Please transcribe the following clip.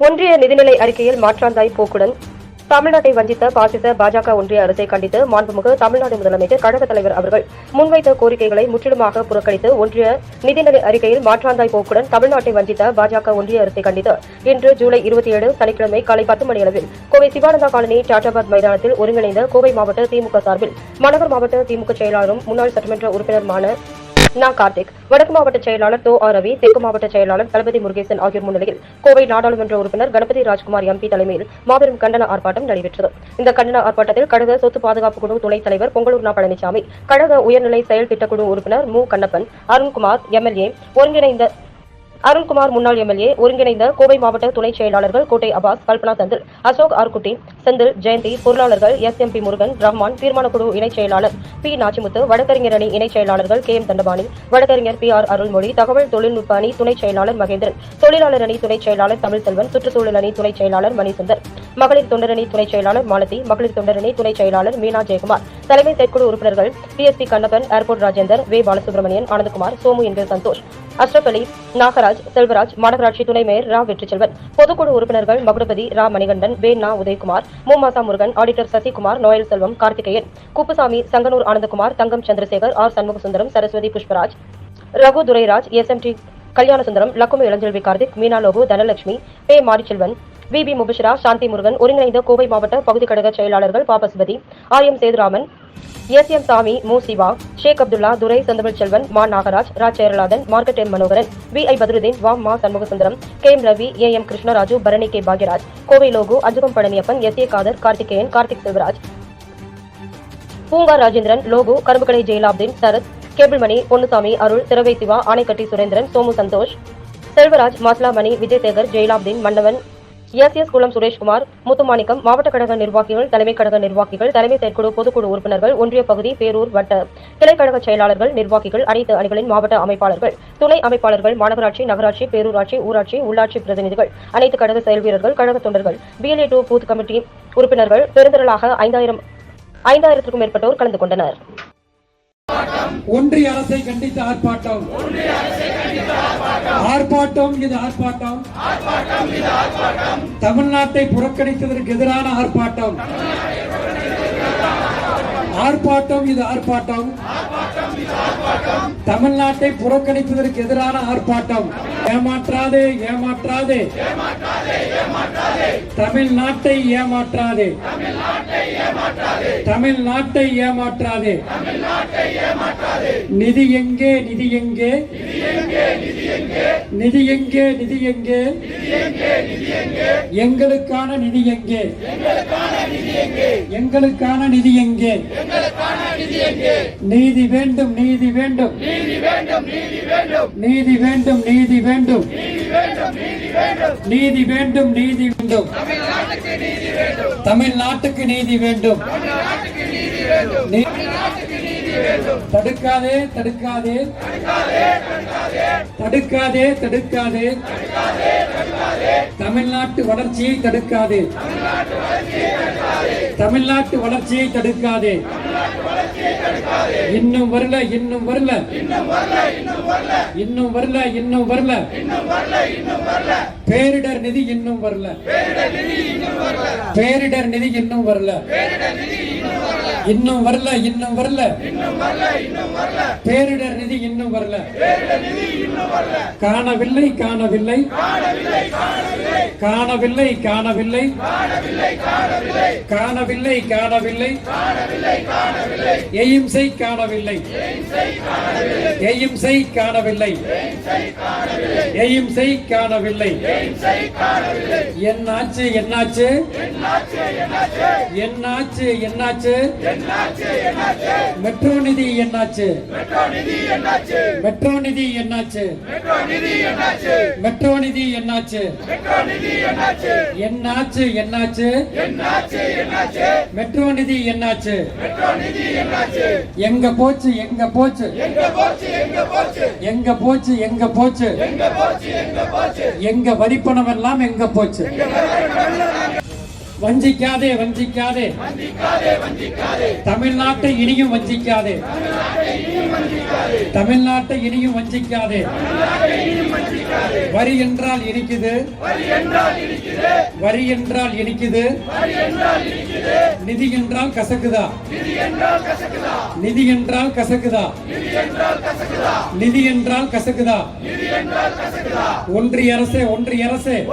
ஒன்றிய நிதிநிலை அறிக்கையில் மாற்றாந்தாய் போக்குடன் தமிழ்நாட்டை வஞ்சித்த பாசிச பாஜக ஒன்றிய அரசை கண்டித்து மாண்புமிகு தமிழ்நாடு முதலமைச்சர் கழக தலைவர் அவர்கள் முன்வைத்த கோரிக்கைகளை முற்றிலுமாக புறக்கணித்து ஒன்றிய நிதிநிலை அறிக்கையில் மாற்றாந்தாய் போக்குடன் தமிழ்நாட்டை வஞ்சித்த பாஜக ஒன்றிய அரசை கண்டித்து இன்று ஜூலை இருபத்தி ஏழு சனிக்கிழமை காலை பத்து மணி அளவில் கோவை சிவானந்தா காலனி டாட்டாபாத் மைதானத்தில் ஒருங்கிணைந்த கோவை மாவட்ட திமுக சார்பில் மாநகர் மாவட்ட திமுக செயலாளரும் முன்னாள் சட்டமன்ற உறுப்பினருமான நா கார்த்திக். வடக்கு மாவட்ட செயலாளர் தோ ஆர் ரவி தெற்கு மாவட்ட செயலாளர் தளபதி முருகேசன் ஆகியோர் முன்னிலையில் கோவை நாடாளுமன்ற உறுப்பினர் கணபதி ராஜ்குமார் எம்பி தலைமையில் மாபெரும் கண்டன ஆர்ப்பாட்டம் நடைபெற்றது. இந்த கண்டன ஆர்ப்பாட்டத்தில் கழக சொத்து பாதுகாப்பு குழு துணைத் தலைவர் பொங்கலூர் நா பழனிசாமி கழக உயர்நிலை செயல் திட்டக்குழு உறுப்பினர் மு கண்ணப்பன் அருண்குமார் எம்எல்ஏ ஒருங்கிணைந்த அருண்குமார் முன்னாள் எம்எல்ஏ ஒருங்கிணைந்த கோவை மாவட்ட துணை செயலாளர்கள் கோட்டை அபாஸ் கல்பனா தந்தில் Ashok ஆர்குட்டி Senthil Jayanthi பொருளாளர்கள் S M P Murugan Rahman தீர்மானக்குழு இணைச் செயலாளர் பி நாச்சிமுத்து வழக்கறிஞர் அணி இணைச் செயலாளர்கள் கே எம் தண்டபாணி வழக்கறிஞர் பி ஆர் அருள்மொழி தகவல் தொழில்நுட்ப அணி துணை செயலாளர் மகேந்திரன் தொழிலாளர் அணி துணைச் செயலாளர் தமிழ்செல்வன் சுற்றுச்சூழல் அணி துணை செயலாளர் மணிசுந்தர் மகளிர் தொண்டரணி துணைச் செயலாளர் மாலதி மகளிர் தொண்டரணி துணை செயலாளர் மீனா ஜெயக்குமார் தலைமை செயற்குழு உறுப்பினர்கள் பிஎஸ்பி கண்ணப்பன் ஏர்போர்ட் ராஜேந்தர் வே. பாலசுப்ரமணியன் ஆனந்தகுமார் சோமு என்கிற சந்தோஷ் அஷ்ரப் அலி நாகராஜ் செல்வராஜ் மாநகராட்சி துணை மேயர் ரா. வெற்றிச்செல்வன் பொதுக்குழு உறுப்பினர்கள் மகுடபதி ரா. மணிகண்டன் வே. நா. Udayakumar மூமாசா Murugan auditor Sasikumar Noel Selvam Karthikeyan Kuppusamy Sanganur Anandakumar Thangam Chandrasekar R. Shanmugasundaram Saraswathi Pushparaj Raghu Durairaj S. M. D. Kalyanasundaram Lakshmi Ilanchelvi Karthik Meena Logu Dhanalakshmi பே. மாரிச்செல்வன் வி. பி. முபஷிரா சாந்தி முருகன் ஒருங்கிணைந்த கோவை மாவட்ட பகுதி கழக செயலாளர்கள் பாபசுபதி R M. Sethuraman S M. Sami மு. சிவா ஷேக் அப்துல்லா துரை செந்தமிழ் செல்வன் மா. Nagaraj Raj Cheralathan market M Manoharan V. I. Badruddin வா. மா. Shanmugasundaram K. M. Ravi A. M. Krishnaraju Bharani K. Bhagyaraj Kovai Logu அஜுகம் Palaniappan S. A. Kader Karthikeyan Karthik Selvaraj. பூங்கா ராஜேந்திரன் லோகு கரும்புக்கடை ஜெயலாப்தீன் சரத் கேபிள்மணி பொன்னுசாமி அருள் திரவை சிவா ஆணைக்கட்டி சுரேந்திரன் சோமு சந்தோஷ் செல்வராஜ் மாஸ்லாமணி விஜயசேகர் ஜெயலாப்தீன் மன்னவன் எஸ் எஸ் குளம் சுரேஷ்குமார் முத்துமாணிக்கம் மாவட்ட கழக நிர்வாகிகள் தலைமை கழக நிர்வாகிகள் தலைமை செயற்குழு பொதுக்குழு உறுப்பினர்கள் ஒன்றிய பகுதி பேரூர் வட்ட கிளைக்கழக செயலாளர்கள் நிர்வாகிகள் அனைத்து அணிகளின் மாவட்ட அமைப்பாளர்கள் துணை அமைப்பாளர்கள் மாநகராட்சி நகராட்சி பேரூராட்சி ஊராட்சி உள்ளாட்சி பிரதிநிதிகள் அனைத்து கழக செயல் வீரர்கள் கழக தொண்டர்கள் பிஎல்ஏ டூ பூத் கமிட்டி உறுப்பினர்கள் பெருந்திரளாக ஐந்தாயிரம் ஐந்தாயிரத்திற்கும் மேற்பட்டோர் கலந்து கொண்டனர். ஒன்றிய அரசை கண்டித்து ஆர்ப்பாட்டம். ஆர்ப்பாட்டம் இது ஆர்ப்பாட்டம். தமிழ்நாட்டை புறக்கணித்ததற்கு எதிரான ஆர்ப்பாட்டம். ஆர்ப்பாட்டம் இது ஆர்ப்பாட்டம். தமிழ்நாட்டை புறக்கணிப்பதற்கு எதிரான ஆர்ப்பாட்டம். ஏமாற்றாதே ஏமாற்றாதே. தமிழ்நாட்டை ஏமாற்றாதே. தமிழ்நாட்டை ஏமாற்றாதே. நிதி எங்கே நிதி எங்கே? நிதி எங்கே நிதி எங்கே? எங்களுக்கான நிதி எங்கே? எங்களுக்கான நிதி எங்கே? நீதி வேண்டும் நீதி வேண்டும். நீதி வேண்டும் நீதி வேண்டும். நீதி வேண்டும் நீதி வேண்டும். தமிழ்நாட்டுக்கு நீதி வேண்டும். தடுக்காதே தடுக்காதே. தடுக்காதே தடுக்காதே. தமிழ்நாட்டு வளர்ச்சியை தடுக்காதே. தமிழ்நாட்டு வளர்ச்சியை தடுக்காதே. இன்னும் வரல இன்னும் வரல. இன்னும் வரல இன்னும் வரல. பேரிடர் நிதி இன்னும் வரல. பேரிடர் நிதி இன்னும் வரல. இன்னும் வரல இன்னும் வரல. பேரிடர் நிதி இன்னும் வரல. காணவில்லை காணவில்லை. காணவில்லை காணவில்லை. காணவில்லை காணவில்லை. எயிம்சை காணவில்லை. எயிம்சை காணவில்லை. எயிம்சை காணவில்லை. என்னாச்சு என்னாச்சு? என்னாச்சு என்னாச்சு? மெட்ரோ நிதி என்னாச்சு? மெட்ரோ நிதி என்னாச்சு? மெட்ரோ நிதி என்னாச்சு? என்னாச்சு என்னாச்சு? மெட்ரோ நிதி என்னாச்சு? எங்க போச்சு எங்க போச்சு? எங்க போச்சு எங்க போச்சு? எங்க வரிப்பணம் எல்லாம் எங்க போச்சு வஞ்சிக்காதே வஞ்சிக்காதே. தமிழ்நாட்டை இனியும் வஞ்சிக்காதே. தமிழ்நாட்டை இனியும் வஞ்சிக்காதே. வரி என்றால் இனிக்குது. வரி என்றால் இனிக்குது. நிதி என்றால் கசக்குதா? நிதி என்றால் கசக்குதா? நிதி என்றால் கசக்குதா? ஒன்றிய அரசே. ஒன்றிய அரசே.